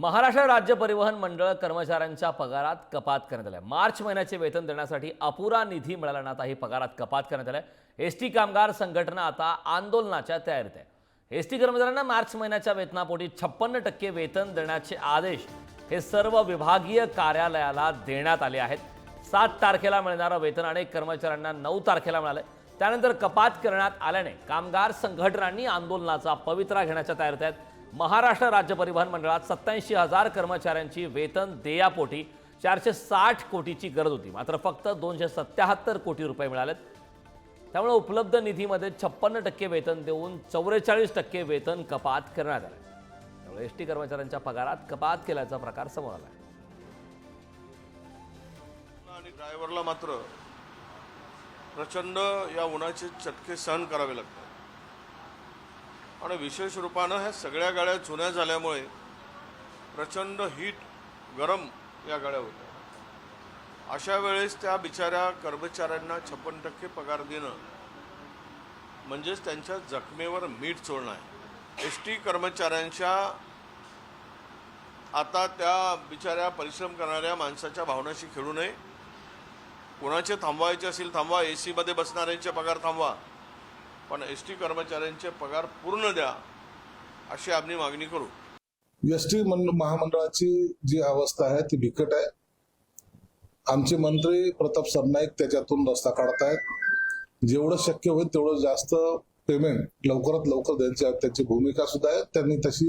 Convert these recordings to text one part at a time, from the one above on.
महाराष्ट्र राज्य परिवहन मंडळ कर्मचाऱ्यांच्या पगारात कपात करण्यात आल्या. मार्च महिन्याचे वेतन देण्यासाठी अपुरा निधी मिळाला आता ही पगारात कपात करण्यात आल्या. एस टी कामगार संघटना आता आंदोलनाच्या तयारीत आहे. एस टी कर्मचाऱ्यांना मार्च महिन्याच्या वेतनापोटी छप्पन्न टक्के वेतन देण्याचे आदेश हे सर्व विभागीय कार्यालयाला देण्यात आले आहेत. सात तारखेला मिळणारं वेतन अनेक कर्मचाऱ्यांना नऊ तारखेला मिळालं त्यानंतर कपात करण्यात आल्याने कामगार संघटनांनी आंदोलनाचा पवित्रा घेण्याच्या तयारीत आहेत. महाराष्ट्र राज्य परिवहन मंडळात सत्याऐंशी हजार कर्मचाऱ्यांची वेतन देयापोटी चारशे साठ कोटीची गरज होती. मात्र फक्त दोनशे सत्याहत्तर कोटी रुपये मिळालेत. त्यामुळे उपलब्ध निधीमध्ये छप्पन्न टक्के वेतन देऊन चौवेचाळीस टक्के वेतन कपात करण्यात आलं. त्यामुळे एस टी कर्मचाऱ्यांच्या पगारात कपात केल्याचा प्रकार समोर आला. आणि ड्रायव्हरला मात्र प्रचंड या उन्हाचे चटके सहन करावे लागतात. आणि विशेष रूपानं ह्या सगळ्या गाड्या जुन्या झाल्यामुळे प्रचंड हीट गरम या गाड्या होत्या. अशा वेळेस त्या बिचाऱ्या कर्मचाऱ्यांना छप्पन टक्के पगार देणं म्हणजेच त्यांच्या जखमेवर मीठ चोळणं आहे. एस टी कर्मचाऱ्यांच्या आता त्या बिचाऱ्या परिश्रम करणाऱ्या माणसाच्या भावनाशी खेळू नये. कोणाचे थांबवायचे असेल थांबवा ए सीमध्ये बसणाऱ्यांचे पगार थांबवा. पण एस टी कर्मचाऱ्यांचे पगार पूर्ण द्या अशी आम्ही मागणी करू. एस टी महामंडळाची जी अवस्था आहे ती बिकट आहे. आमचे मंत्री प्रताप सरनाईक त्याच्यातून रस्ता काढतायत. जेवढं शक्य होईल तेवढं जास्त पेमेंट लवकरात लवकर द्यायची त्यांची भूमिका सुद्धा आहे. त्यांनी तशी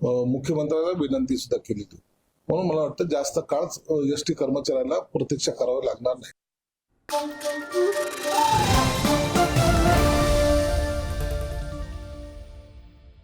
मुख्यमंत्र्याला मुख्यमंत्र्यांना विनंती सुद्धा केली होती म्हणून मला वाटतं जास्त काळ एस टी कर्मचाऱ्याला प्रतीक्षा करावी लागणार नाही.